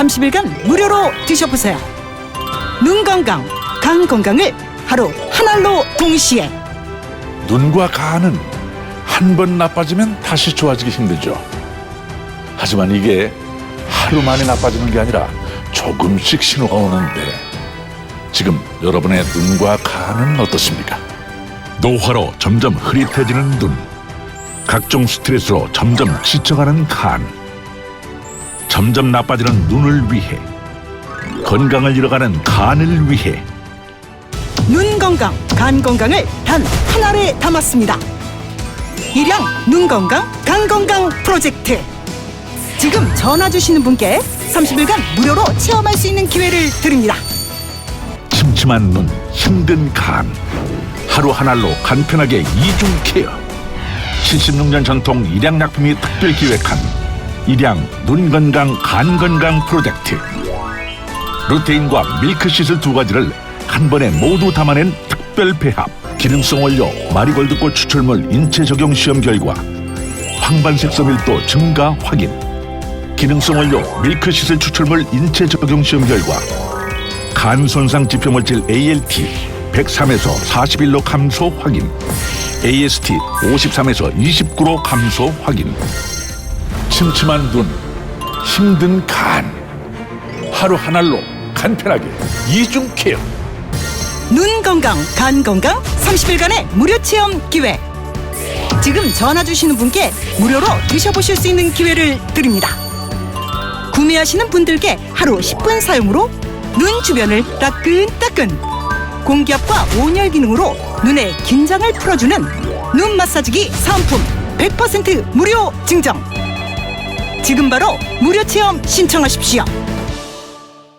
30일간 무료로 드셔보세요. 눈 건강, 간 건강을 하루 한 알로 동시에 눈과 간은 한 번 나빠지면 다시 좋아지기 힘들죠. 하지만 이게 하루 만에 나빠지는 게 아니라 조금씩 신호가 오는데 지금 여러분의 눈과 간은 어떻습니까? 노화로 점점 흐릿해지는 눈, 각종 스트레스로 점점 지쳐가는 간, 점점 나빠지는 눈을 위해 건강을 잃어가는 간을 위해 눈 건강, 간 건강을 단한 알에 담았습니다. 일양 눈 건강, 간 건강 프로젝트. 지금 전화 주시는 분께 30일간 무료로 체험할 수 있는 기회를 드립니다. 침침한 눈, 힘든 간. 하루 한 알로 간편하게 이중 케어. 76년 전통 일양약품이 특별 기획한 일양 눈 건강 간 건강 프로젝트. 루테인과 밀크시슬 두 가지를 한 번에 모두 담아낸 특별 배합. 기능성 원료 마리골드꽃 추출물 인체 적용 시험 결과 황반색 섬밀도 증가 확인. 기능성 원료 밀크시슬 추출물 인체 적용 시험 결과 간 손상 지표 물질 ALT 103에서 41로 감소 확인. AST 53에서 29로 감소 확인. 침침한 눈, 힘든 간. 하루 한 알로 간편하게 이중 케어. 눈 건강, 간 건강 30일간의 무료 체험 기회. 지금 전화 주시는 분께 무료로 드셔보실 수 있는 기회를 드립니다. 구매하시는 분들께 하루 10분 사용으로 눈 주변을 따끈따끈 공기압과 온열 기능으로 눈의 긴장을 풀어주는 눈 마사지기 사은품 100% 무료 증정. 지금 바로 무료 체험 신청하십시오.